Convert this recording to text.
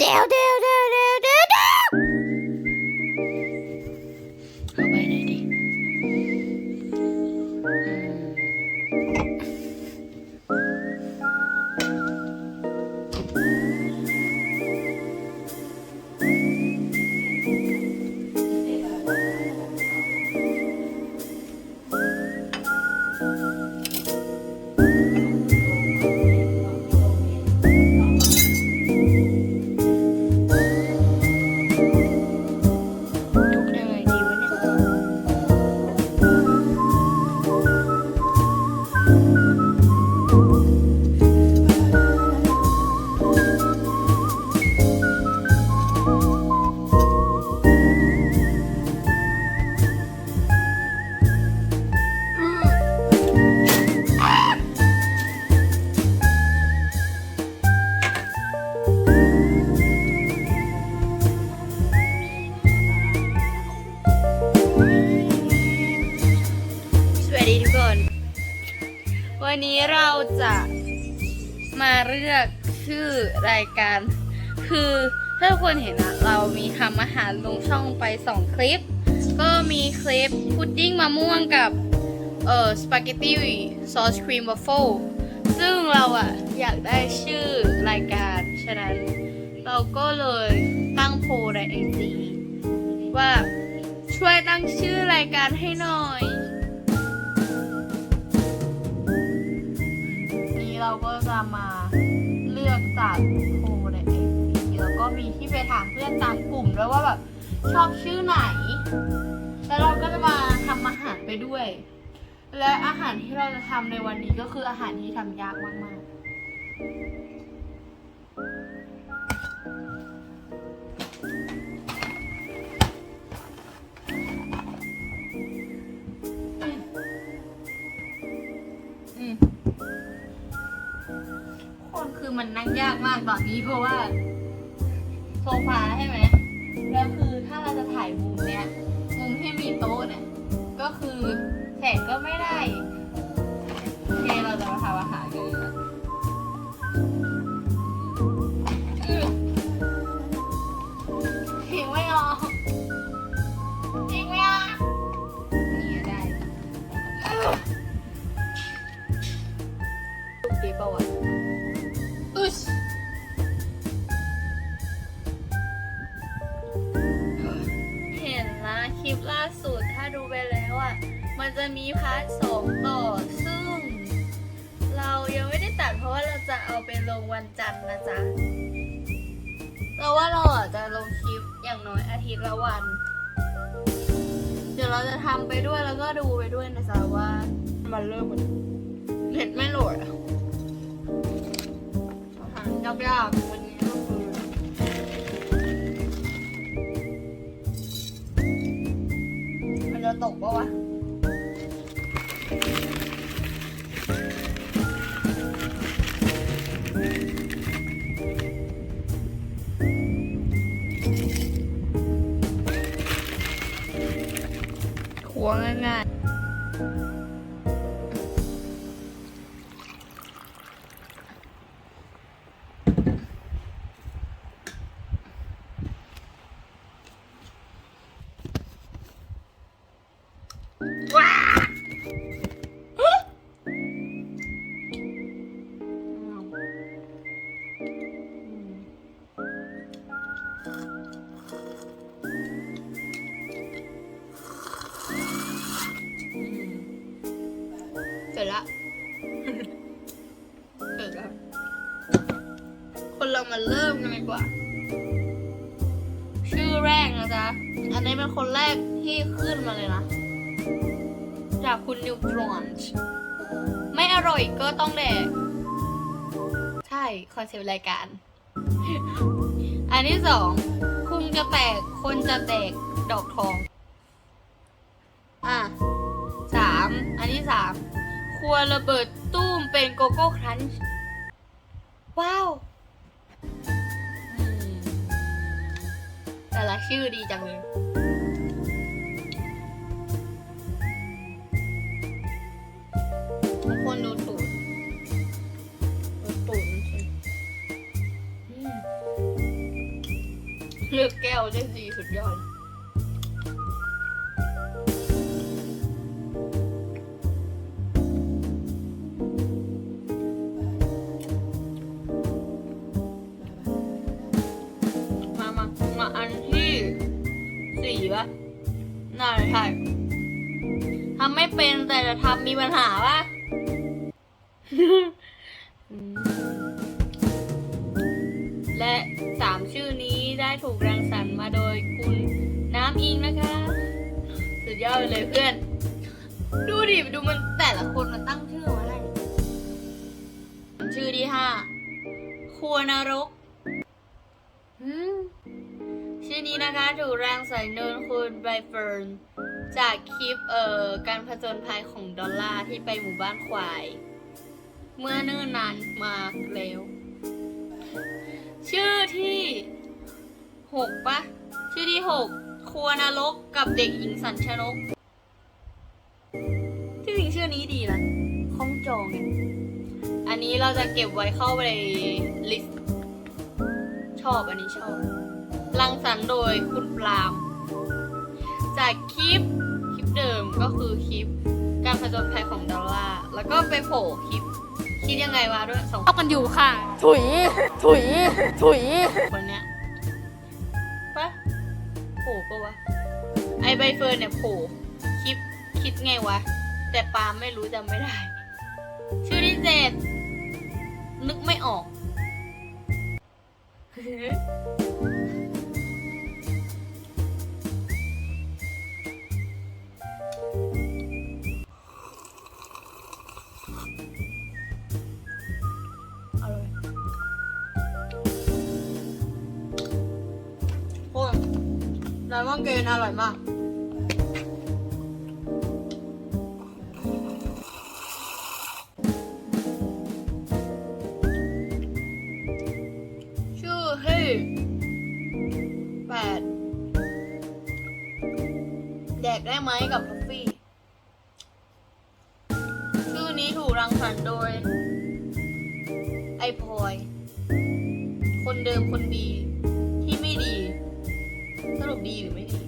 เดี๋ย เลือกชื่อรายการ คือถ้าทุกคนเห็นอะเรามีทำอาหารลงช่องไป2คลิป ก็มีคลิปพุดดิ้งมะม่วงกับเอ่อสปาเกตตี้ซอสครีมวัฟเฟิลซึ่งเราอะอยากได้ชื่อรายการ ฉะนั้นเราก็เลยตั้งโพลในไอจีว่าช่วยตั้งชื่อรายการให้หน่อย นี้เราก็จะมา เลือกจากโพลในไอจีแล้วก็มีที่ไปถามเพื่อนตามกลุ่มด้วยว่าแบบชอบชื่อไหน แล้วเราก็จะมาทำอาหารไปด้วย และอาหารที่เราจะทำในวันนี้ก็คืออาหารที่ทำยากมากๆ คือมันนั่งยากมากตอนนี้เพราะว่าโซฟาใช่ไหมแล้วคือถ้าเราจะถ่ายมุมเนี้ยมุมที่มีโต๊ะเนี่ยก็คือแสงก็ไม่ได้โอเคเราจะมาทำอาหาร มันจะมีพาร์ทสองต่อ ซึ่ง เรายังไม่ได้ตัดเพราะว่าเราจะเอาไปลงวันจันทร์นะจ๊ะ เราว่าเราอะจะลงคลิปอย่างน้อยอาทิตย์ละวัน เดี๋ยวเราจะทำไปด้วยแล้วก็ดูไปด้วยนะจ๊ะว่ามันเริ่มเหมือนเน็ตไม่โหลดอะอาหารยากๆวันนี้ก็คือมันจะตกปะวะ ง่าย เรามาเริ่มกันดีกว่า ชื่อแรกนะจ๊ะ อันนี้เป็นคนแรกที่ขึ้นมาเลยนะ จากคุณนิวทรอนไม่อร่อยก็ต้องแดก ใช่ คอนเซปต์รายการ อันที่สอง คุมจะแตก คนจะแตก ดอกทอง อะสามอันที่สามครัวระเบิดตู้มเป็นโกโก้ครันช์ ว้าว ชื่อดีจังเลยทุกคนดูตูดดูตูดมันสิอืมเลือกแก้วได้ดีสุดยอด เป็นแต่จะทำมีปัญหาปะอืมและสามชื่อนี้ได้ถูกรังสรรค์มาโดยคุณน้ำอิงนะคะ สุดยอดไปเลยเพื่อน ดูดิ ดูมันแต่ละคนมันตั้งชื่อมาให้ชื่อที่ห้าครัวนรกอืมชื่อนี้นะคะ ถูกรังสรรค์โดยคุณใบเฟิร์น จากคลิปเอ่อการผจญภัยของดอลล่าที่ไปหมู่บ้านควาย เมื่อเนิ่นนานมาแล้ว ชื่อที่หกปะชื่อที่หกครัวนรกกับเด็กหญิงสัญชนกที่จริงชื่อนี้ดีนะคล้องจองเนี่ยอันนี้เราจะเก็บไว้เข้าไปในลิสต์ชอบอันนี้ชอบ รังสรรค์โดยคุณปราม จากคลิป เดิมก็คือคลิปการผจญภัยของดอลลาร์แล้วก็ไปโผล่คลิปคิดยังไงวะด้วยสองเข้ากันอยู่ค่ะ ถุย ถุย ถุย คนเนี้ยปะโผล่ปะวะ ไอใบเฟิร์นเนี่ยโผล่คลิปคิดไงวะ แต่ปาล์มไม่รู้จำไม่ได้ ชื่อที่เจ็ดนึกไม่ออก มอนเกนอร่อยมากชื่อฮ้แปดแดกได้ไหมกับพัฟฟี่ ชื่อนี้ถูกรังสรรค์โดย ไอพลอย คนเดิมคนดี รุปดีหรือไม่ดี